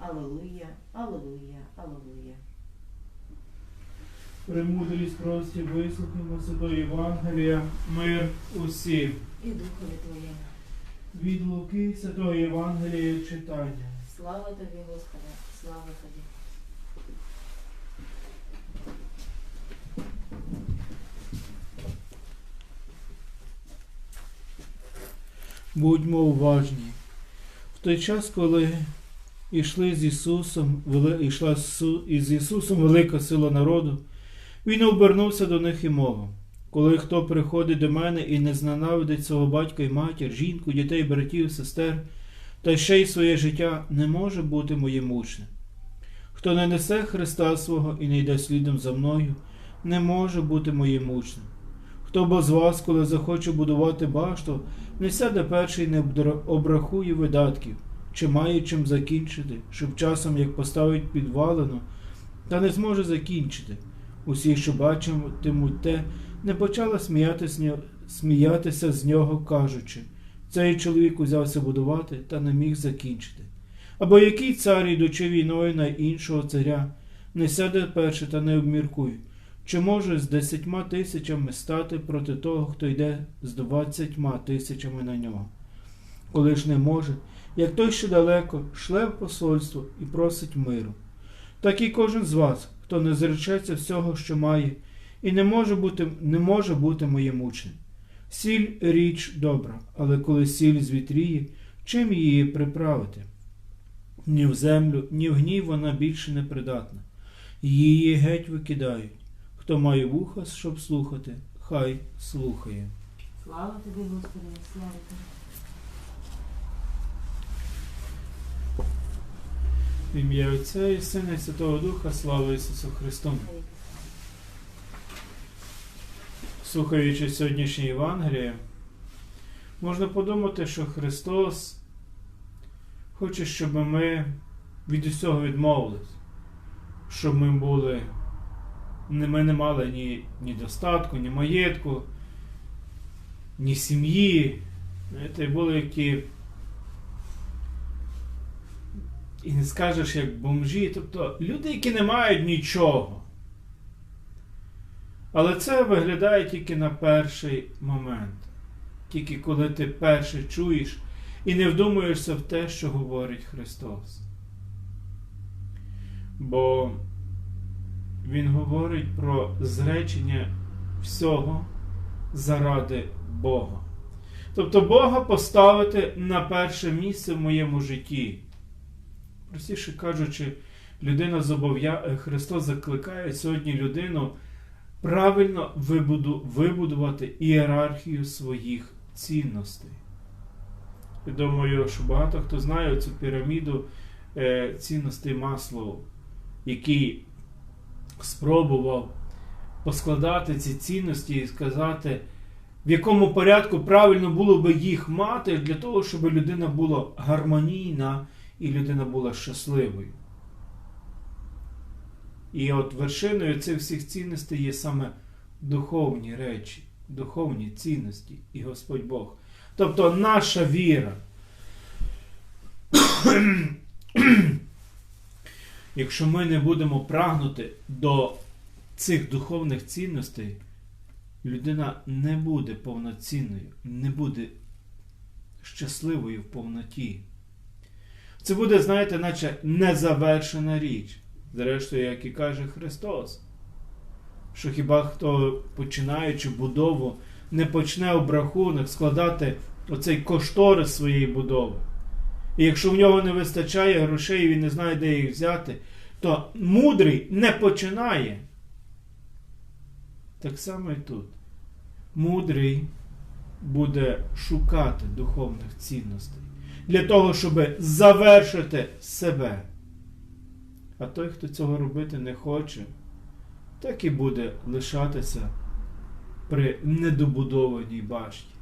Аллилуйя, аллилуйя, аллилуйя. Премудрість прості, вислухаймо Святої Євангелія, мир усім. І духові Твоєму. Від Луки Святої Євангелія читання. Слава Тобі, Господи, слава Тобі. Будьмо уважні. В той час, коли йшли з Ісусом, йшла із Ісусом велика сила народу, Він обернувся до них і мовив. Коли хто приходить до мене і не зненавидить свого батька і матір, жінку, дітей, братів, сестер, та ще й своє життя не може бути моїм учнем. Хто не несе Христа свого і не йде слідом за мною, не може бути моїм учнем. Хто бо з вас, коли захоче будувати башту, не сяде перший не обрахує видатків, чи має чим закінчити, щоб часом як поставить підвалину, та не зможе закінчити. Усі, що бачитимуть те, не почали сміятися, сміятися з нього, кажучи, цей чоловік узявся будувати та не міг закінчити. Або який цар, ідучи війною на іншого царя, не сяде перший та не обміркує, чи може з десятьма тисячами стати проти того, хто йде з двадцятьма тисячами на нього? Коли ж не може, як той, що далеко, шле в посольство і просить миру. Так і кожен з вас, хто не зречеться всього, що має, і не може бути, не може бути моїм учнем. Сіль річ добра, але коли сіль звітріє, чим її приправити? Ні в землю, ні в гнів вона більше не придатна. Її геть викидають. Хто має вуха, щоб слухати, хай слухає. Слава Тобі, Господи, слава Тобі. В ім'я Отця і Сина і Святого Духа, слава Ісусу Христу. Слухаючи сьогоднішнє Євангеліє, можна подумати, що Христос хоче, щоб ми від усього відмовились, щоб ми були, ми не мали ні, ні достатку, ні маєтку, ні сім'ї. Були які і не скажеш як бомжі, тобто люди, які не мають нічого. Але це виглядає тільки на перший момент. Тільки коли ти перше чуєш і не вдумуєшся в те, що говорить Христос. Бо Він говорить про зречення всього заради Бога. Тобто Бога поставити на перше місце в моєму житті. Простіше кажучи, людина зобов'я... е, Христос закликає сьогодні людину правильно вибуду... вибудувати ієрархію своїх цінностей. Я думаю, що багато хто знає цю піраміду е, цінностей Маслоу, який спробував поскладати ці цінності і сказати, в якому порядку правильно було би їх мати для того, щоб людина була гармонійна і людина була щасливою. І от вершиною цих всіх цінностей є саме духовні речі, духовні цінності і Господь Бог. Тобто наша віра. Якщо ми не будемо прагнути до цих духовних цінностей, людина не буде повноцінною, не буде щасливою в повноті. Це буде, знаєте, наче незавершена річ. Зрештою, як і каже Христос, що хіба хто, починаючи будову, не почне обрахунок складати оцей кошторис своєї будови. І якщо в нього не вистачає грошей він не знає, де їх взяти, то мудрий не починає. Так само і тут. Мудрий буде шукати духовних цінностей для того, щоб завершити себе. А той, хто цього робити не хоче, так і буде лишатися при недобудованій башті.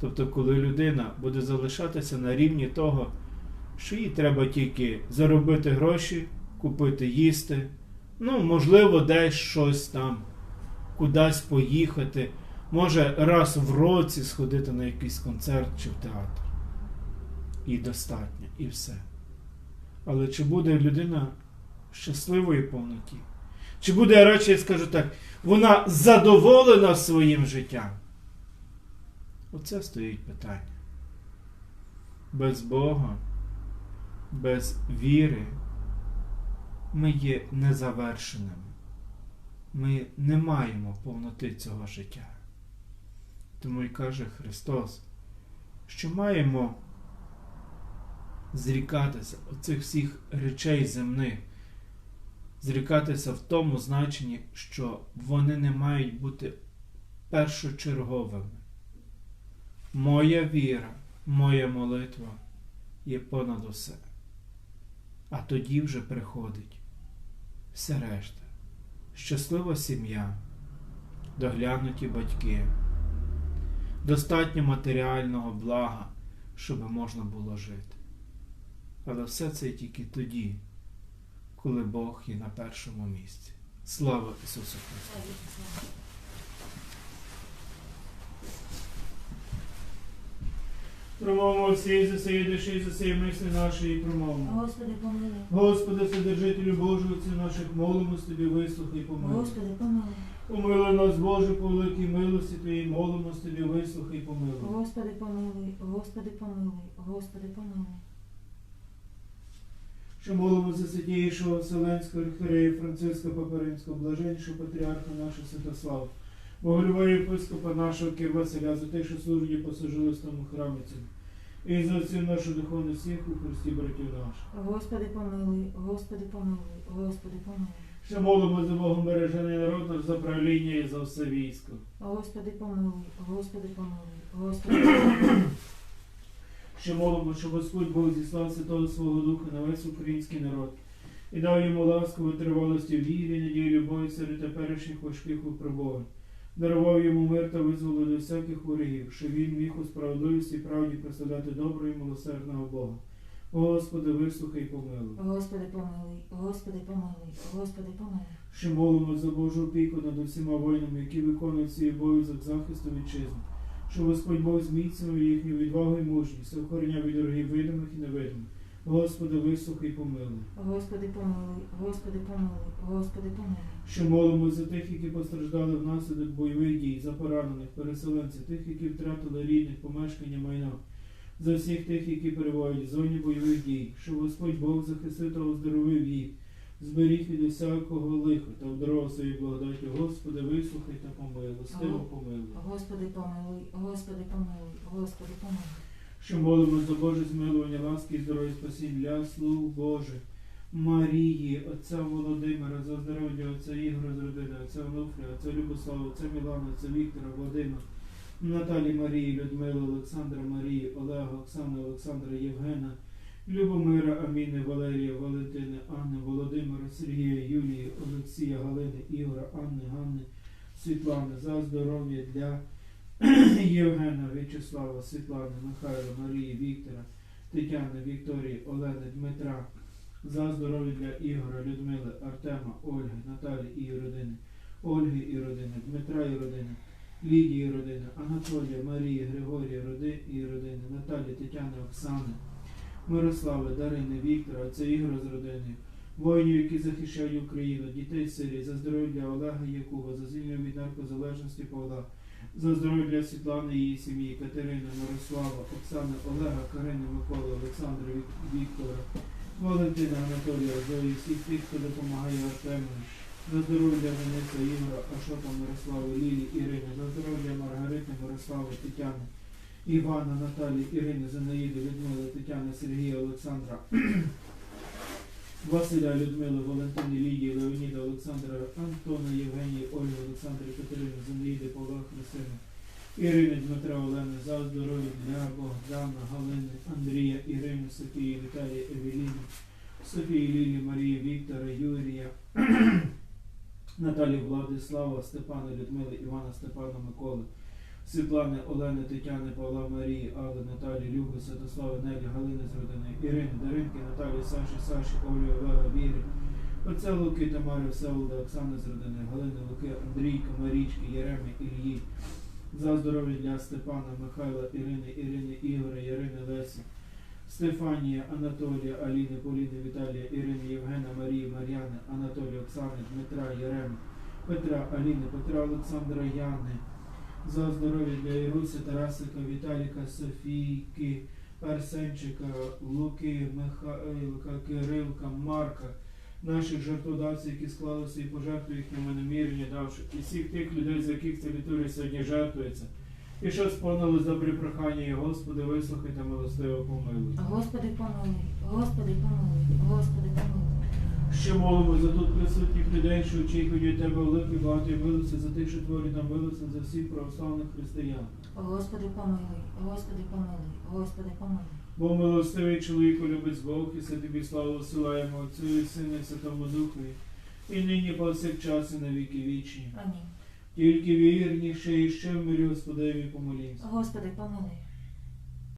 Тобто, коли людина буде залишатися на рівні того, що їй треба тільки заробити гроші, купити їсти, ну, можливо, десь щось там, кудись поїхати, може раз в році сходити на якийсь концерт чи в театр. І достатньо, і все. Але чи буде людина щасливою в повноті? Чи буде, радше я скажу так, вона задоволена своїм життям? Оце стоїть питання. Без Бога, без віри ми є незавершеними. Ми не маємо повноти цього життя. Тому й каже Христос, що маємо зрікатися оцих всіх речей земних, зрікатися в тому значенні, що вони не мають бути першочерговими. Моя віра, моя молитва є понад усе. А тоді вже приходить все решта. Щаслива сім'я, доглянуті батьки, достатньо матеріального блага, щоб можна було жити. Але все це тільки тоді, коли Бог є на першому місці. Слава Ісусу Христу! Промовимо всі за сії душі, за сії мислі наші і промовимо. Господи, помилуй. Господи, Вседержителю Божий, Отцю наших молимось Тобі, вислухай, помилуй. Господи, помилуй. Помилуй нас, Боже, по великій милості Твоїй, молимось Тобі, вислухай, помилуй. Господи, помилуй. Господи, помилуй. Господи, помилуй. Що молимо за святійшого Вселенського архієрея Франциска Паперинського, блаженнішого патріарха нашого Святослава, Боголюбого єпископа нашого Кир Василя, за те, що служить і послужилось тому храмі цьому. І за всю нашу духовну всіх у Христі братів наших. Господи, помилуй. Господи, помилуй. Господи, помилуй. Що молимо за Богом бережений народ наш, за правління і за все військо. Господи, помилуй. Господи, помилуй. Господи, помилуй. Що молимо, щоб Господь Бог зіслав Святого свого Духа на весь український народ і дав йому ласку витривалості в вірі, надії, любові серед теперішніх важких випробувань. Дарував йому мир та визволив до всяких ворогів, що він міг у справедливості і правді прославляти доброго і милосердного Бога. Господи, вислухай і помилуй. Господи, помилуй. Господи, помилуй. Господи, помилуй. Що молимо за Божу опіку над усіма воїнами, які виконують свій обов'язок захисту вітчизни, що Господь Бог зміцнив їхню відвагу і мужність, охороняв від ворогів видимих і невидимих. Господи, вислухай і помилуй. Господи, помилуй. Господи, помилуй. Господи, помилуй. Що молимо за тих, які постраждали внаслідок бойових дій, за поранених, переселенців, тих, які втратили рідних, помешкання, майно, за всіх тих, які перебувають в зоні бойових дій, що Господь Бог захистив та оздоровив їх, зберіг від усякого лиха та обдарував своєю благодаттю. Господи, вислухай та помилуй, стиво помилуй. Господи, помилуй. Господи, помилуй. Господи, помилуй. Що молимо за Боже змилування, ласки і здоров'я спасінь для слуг Божих. Марії, отця Володимира, за здоров'я отця Ігоря з родини, отця Онуфрія, отця Любослава, отця Мілана, отця Віктора, Вадима, Наталі Марії, Людмили, Олександра Марії, Олега, Оксани, Олександра, Євгена, Любомира, Аміни, Валерія, Валентини, Анни, Володимира, Сергія, Юлії, Олексія, Галини, Ігора, Анни, Ганни, Світлани, за здоров'я для Євгена, В'ячеслава, Світлани, Михайла, Марії, Віктора, Тетяни, Вікторії, Олени, Дмитра, за здоров'я для Ігора, Людмили, Артема, Ольги, Наталі і родини, Ольги і родини, Дмитра і родини, Лідії родини, Анатолія, Марії, Григорія, роди і родини, Наталі, Тетяни, Оксани, Мирослави, Дарини, Віктора, отця Ігора з родиною, воїнів, які захищають Україну, дітей Сирії, за здоров'я Олега Якуба, за звільнення від наркозалежності Павла, за здоров'я Світлани її сім'ї, Катерини, Мирослава, Оксани, Олега, Карини, Миколи, Олександра, Віктора, Валентина, Анатолія, Зої, всіх тих, хто допомагає Артему, за здоров'я Дениса, Ігора, Ашота, Мирослави, Лілі, Ірини, за здоров'я Маргарити, Мирослави, Тетяни, Івана, Наталі, Ірини, Зинаїди, Людмили, Тетяни, Сергія, Олександра, Василя, Людмили, Валентини, Лідії, Леоніда, Олександра, Антона, Євгенії, Ольги, Олександри, Катерини, Зинаїди, Павла, Христини, Ірини, Дмитра, Олени, за здоров'я для Богдана, Галини, Андрія, Ірини, Софії, Віталія, Евеліни, Софії, Лілі, Марії, Віктора, Юрія, Наталі, Владислава, Степана, Людмили, Івана, Степана, Миколи, Світлани, Олени, Тетяни, Павла, Марії, Алли, Наталі, Люби, Святослави, Нелі, Галини з родини, Ірини, Даринки, Наталі, Саші, Саші, Олі, Олега, Віри, Отця Луки, Тамари, Всеволода, Оксани з родини, Галини, Луки, Андрійка, Марічки, Єреми, Ільї, за здоров'я для Степана, Михайла, Ірини, Ірини, Ігоря, Ярини, Лесі, Стефанія, Анатолія, Аліни, Поліни, Віталія, Ірини, Євгена, Марії, Мар'яни, Анатолія, Оксани, Дмитра, Єреми, Петра, Аліни, Петра, Олександра, Яни. За здоров'я для Іруси, Тарасика, Віталіка, Софійки, Арсенчика, Луки, Михайлика, Кирилка, Марка, наших жертводавців, які склали свої пожертви їхньому намірення, давши, і всіх тих людей, за яких ця літургія сьогодні жертвується. І що сповнилось добрі прохання, і Господи, вислухай та милостиво помилуй. Господи помилуй, Господи помилуй, Господи помилуй. Ще молимо за тут присутніх людей, що очікують від Тебе великої багатої милості, за тих, що творять нам милості, за всіх православних християн. Господи помилуй, Господи помилуй, Господи помилуй. Бо милостивий чоловіку любить Бог, і все тобі славу силаємо Отцю і Сину і Святому Духові, і нині повсякчас і на віки вічні. Амінь. Тільки вірніше і ще в мирі Господеві помолімся. Господи помилуй,